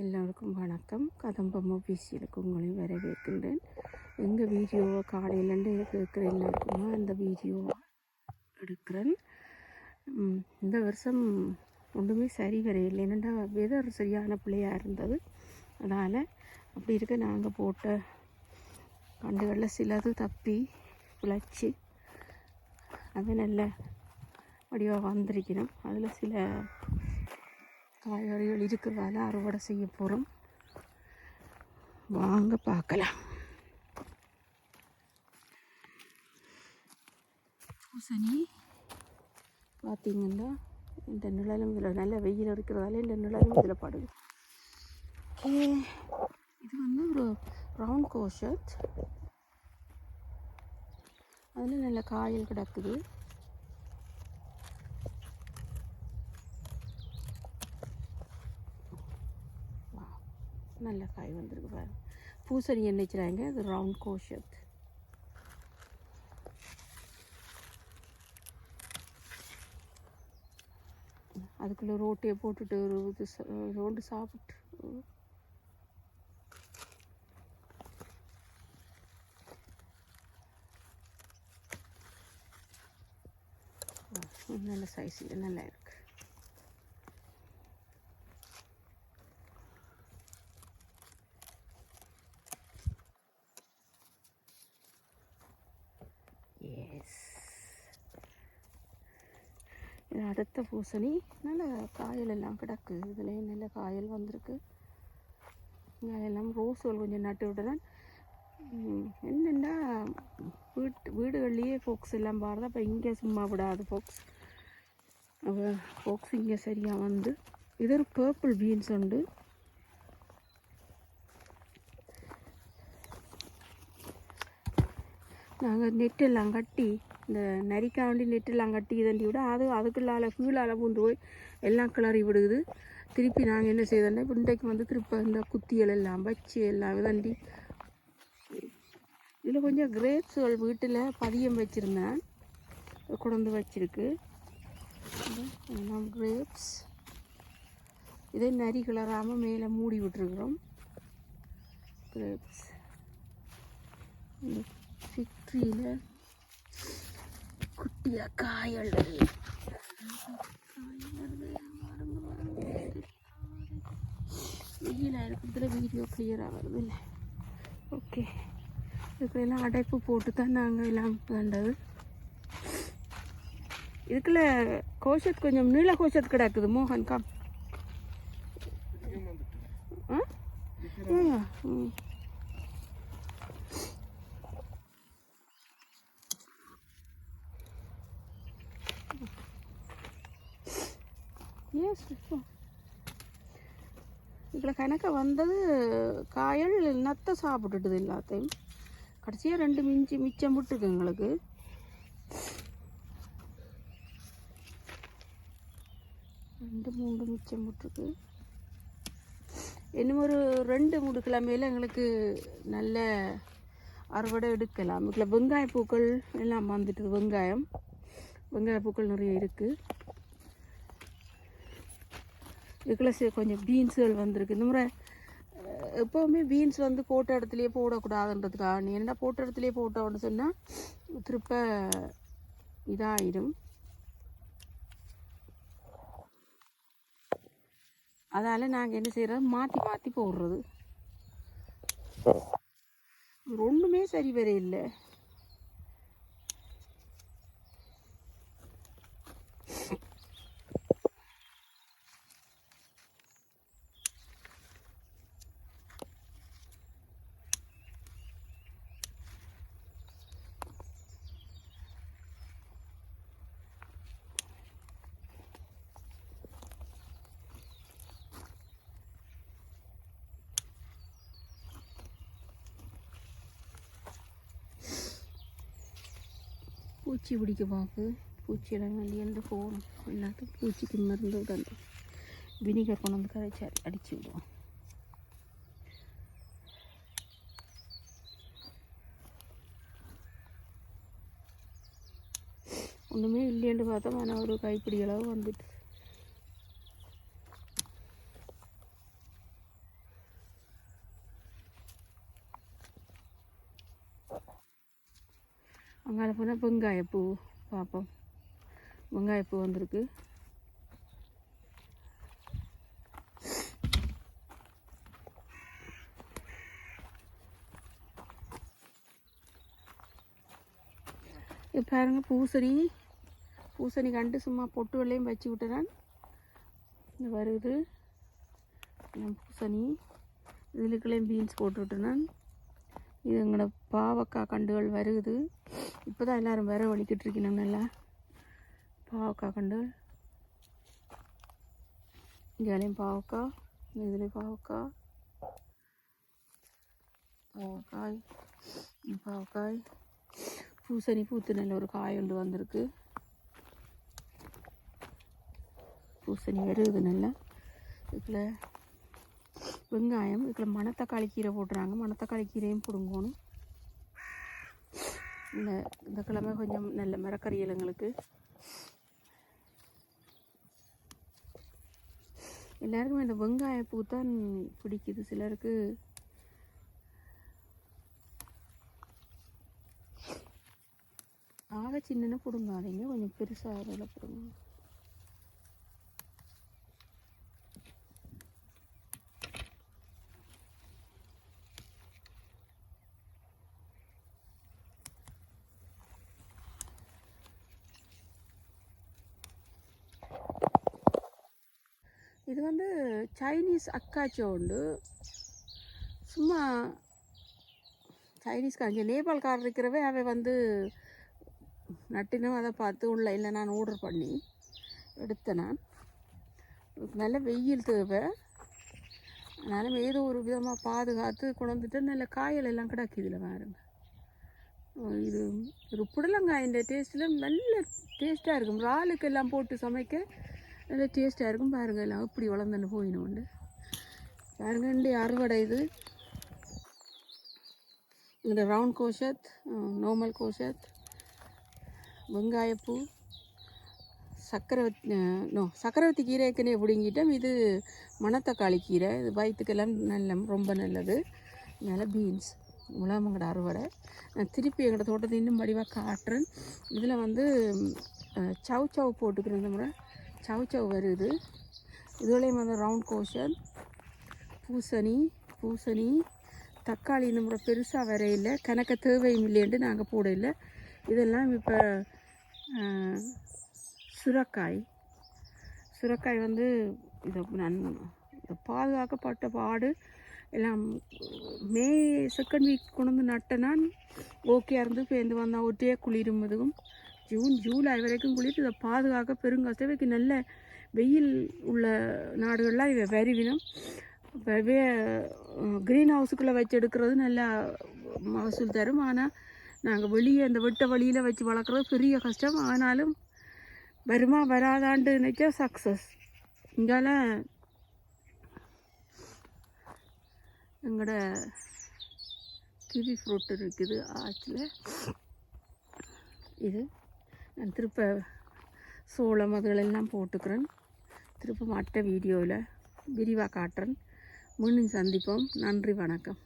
எல்லோருக்கும் வணக்கம். கதம்பம் ஆஃபீஸியலுக்கு உங்களையும் வரவேற்கின்றேன். எங்கள் வீடியோவை காலையிலேருந்து கேட்குற எல்லாருக்குமே அந்த வீடியோவை எடுக்கிறேன். இந்த வருஷம் ஒன்றுமே சரி வரையில்லை என்னென்னா வெதர் சரியான பிள்ளையாக இருந்தது. அதனால் அப்படி இருக்க நாங்கள் போட்ட கண்டுகளில் சிலது தப்பி பிழைச்சி அது நல்ல வடிவாக வந்திருக்கணும். அதில் சில காய்கறிகள் இருக்கிறதால அறுவடை செய்ய போகிறோம் வாங்க பார்க்கலாம். பூசணி பார்த்தீங்கன்னா இந்த நிழலும் இதில் நல்ல வெயில் இருக்கிறதால இந்த நிழலும் இதில் படுது. ஓகே. இது வந்து ஒரு ரவுண்ட் கோஷத் அதில் நல்ல காயல் கிடக்குது. நல்ல காய் வந்திருக்கு பாருங்க. பூசணி என்ன வச்சுறாங்க. அது ரவுண்ட் கோஷத் அதுக்குள்ளே ரோட்டியை போட்டுட்டு ஒரு இது ரோண்டு சாப்பிட்டு. நல்ல சைஸ் நல்லா இருக்கு எஸ் இது அடுத்த பூசணி நல்ல காயல் எல்லாம் கிடக்கு. இதுலேயும் நல்ல காயல் வந்திருக்கு. எல்லாம் ரோஸ்கள் கொஞ்சம் நட்டு விட்டுறேன். என்னென்னா வீட்டு வீடுகள்லேயே ஃபோக்ஸ் எல்லாம் பாருது அப்போ இங்கே சும்மா விடாது ஃபோக்ஸ் அப்போ ஃபோக்ஸ் இங்கே சரியாக வந்து இது ஒரு பர்பிள் பீன்ஸ் உண்டு. நாங்கள் நெட்டெல்லாம் கட்டி இந்த நரிக்காண்டி நெட்டெல்லாம் கட்டி இதண்டி விட அது அதுக்குள்ளால கீழால பூந்து போய் எல்லாம் கிளறி விடுது. திருப்பி நாங்கள் என்ன செய்தோன்னா இப்போ இன்றைக்கு வந்து திருப்ப இந்த குத்திகள் எல்லாம் வச்சு எல்லாம் இதண்டி. இதில் கொஞ்சம் கிரேப்ஸுகள் வீட்டில் பதியம் வச்சுருந்தேன். கொண்டு வச்சிருக்கு. கிரேப்ஸ் இதை நரி கிளறாமல் மேலே மூடி விட்டுருக்குறோம். கிரேப்ஸ் இந்த ஃபிக்ட்ரியில் காயல். வெயிலாக இருக்கிறதுல வீடியோ கிளியராக வருது இல்லை. ஓகே இதுக்கெல்லாம் அடைப்பு போட்டு தான் நாங்கள் எல்லாம் வேண்டது இதுக்குள்ள கோஷத் கொஞ்சம் நீள கோஷத் கிடக்குது மோகன் காம். ஆ? ஆ, ம். எஸ் இதில் கணக்க வந்தது காயல் நத்தை சாப்பிட்டுட்டுது எல்லாத்தையும். கடைசியாக ரெண்டு மிஞ்சி மிச்சம் விட்டுருக்கு எங்களுக்கு. ரெண்டு மூணு மிச்சம் விட்டுருக்கு. இன்னும் ஒரு ரெண்டு மூணு கிழமையில் எங்களுக்கு நல்ல அறுவடை எடுக்கலாம். இதில் வெங்காய பூக்கள் எல்லாம் வந்துட்டுது வெங்காயம். வெங்காய பூக்கள் நிறைய இருக்குது இதுக்குள்ள கொஞ்சம் பீன்ஸுகள் வந்திருக்கு. இந்த முறை எப்போவுமே பீன்ஸ் வந்து போட்ட இடத்துலையே போடக்கூடாதுன்றதுக்காக. நீ என்ன போட்ட இடத்துலையே போட்டோன்னு சொன்னால் திருப்ப இதாயிடும் அதால் நாங்கள் என்ன செய்கிறோம் மாற்றி மாற்றி போடுறது. ஒன்றுமே சரி வர இல்லை பூச்சி பிடிக்க பார்க்கு பூச்சியெல்லாம் வெளியேந்து போகணும் எல்லாத்துக்கும் பூச்சிக்கு மருந்து விடணும் வினிகர் கொண்டு வந்து கரைச்சி அடித்து விடுவோம் ஒன்றுமே இல்லையேன்னு பார்த்தா ஆனால் ஒரு கைப்பிடி அளவு வந்துட்டு அங்கால போனால் வெங்காயப்பூ பார்ப்போம் வெங்காயப்பூ வந்திருக்கு. இப்போ பாருங்க பூசணி. பூசணி கண்டு சும்மா பொட்டு வெள்ளையும் வச்சு விட்டுறேன். இது வருது. என் பூசணி. இதுலுக்குள்ளேயும் பீன்ஸ் போட்டு விட்டுறேன். இது எங்களோட பாவக்காய் கண்டுகள் வருகுது இப்போ தான் எல்லோரும் வேற வலிக்கிட்டு இருக்கணும் நல்லா. பாவக்காய் கண்டு. இங்கேயும் பாவக்காய் இதுலேயும் பாவக்காய் பாவக்காய் பாவக்காய். பூசணி பூத்து நல்ல ஒரு காய் ஒன்று வந்திருக்கு. பூசணி வருது நல்லா. இதில் வெங்காயம் இதில் மணத்தக்காளி கீரை போட்டுறாங்க. மணத்தக்காளி கீரையும் பிடுங்கணும். இந்த இந்த கிழமை கொஞ்சம் நல்ல மரக்கறியல் எங்களுக்கு எல்லாருக்கும் இந்த வெங்காய பூ தான் பிடிக்குது. சிலருக்கு ஆக சின்னன்னு பிடுங்காதீங்க கொஞ்சம் பெருசாக அதில் பிடுங்க இது வந்து சைனீஸ் அக்காச்சோ உண்டு. சும்மா சைனீஸ்காரங்க நேபாள்காரர் இருக்கிறவே அவ வந்து நட்டினும் அதை பார்த்து உள்ள இல்லை நான் ஆர்டர் பண்ணி எடுத்தேன் நான். நல்ல வெயில் தேவை. அதனால் ஏதோ ஒரு விதமாக பாதுகாத்து கொண்டு நல்ல காயல் எல்லாம் கிடக்கு இதில் பாருங்க. இது ஒரு புடலங்காயின் டேஸ்ட்டில் நல்ல டேஸ்ட்டாக இருக்கும். இறாலுக்கு எல்லாம் போட்டு சமைக்க நல்ல டேஸ்ட்டாக இருக்கும் பாருங்கள் எல்லாம் இப்படி வளர்ந்துன்னு போயினோண்டு பாருங்கள் இண்டி அறுவடை இது இந்த ரவுண்ட் கோஷத் நார்மல் கோஷத் வெங்காயப்பூ சக்கரவர்த்தி நோ சக்கரவர்த்தி கீரை ஏற்கனவே பிடுங்கிட்டோம் இது மணத்தக்காளி கீரை இது வயிற்றுக்கெல்லாம் நல்ல ரொம்ப நல்லது நல்ல பீன்ஸ் முலாமங்கட அறுவடை நான் திருப்பி எங்களோட தோட்டத்தை இன்னும் வடிவாக காட்டுறேன் இதில் வந்து சவு சவ் சவ் போட்டுக்கிறேன் இந்த முறை சவ் சவ் வருது. இதுலேயும் வந்து ரவுண்ட் கோஷன் பூசணி பூசணி. தக்காளி இந்த முறை பெருசாக வரையில கணக்க தேவையும் இல்லைன்ட்டு நாங்கள் போடல இதெல்லாம் இப்போ சுரக்காய். சுரக்காய் வந்து இதை நான் பாதுகாக்கப்பட்ட பாடு எல்லாம் மே செகண்ட் வீக் கொண்டு வந்து நட்டேன்னா ஓகே இருந்து பேருந்து வந்தால் ஒட்டியே குளிரும் அதுவும் ஜூன் ஜூலை வரைக்கும் குளிர் இதை பாதுகாக்க பெருங்கஷ்டம் இவைக்கு நல்ல வெயில் உள்ள நாடுகள்லாம் இவை வரிவினம் வெவ்வே க்ரீன் ஹவுஸுக்குள்ளே வச்சு எடுக்கிறது நல்லா மகசூல் தரும். ஆனால் நாங்கள் வெளியே அந்த வெட்ட வழியில் வச்சு வளர்க்குறது பெரிய கஷ்டம். ஆனாலும் வருமா வராதாண்டு நினைச்சா சக்ஸஸ் இங்கால எங்களோட கிவி ஃப்ரூட் இருக்குது. ஆச்சில். இது நான் திருப்ப சோளம் அதுகளெல்லாம் போட்டுக்கிறேன். திருப்ப மற்ற வீடியோவில் விரிவாக காட்டுறேன். மீண்டும் சந்திப்போம். நன்றி வணக்கம்.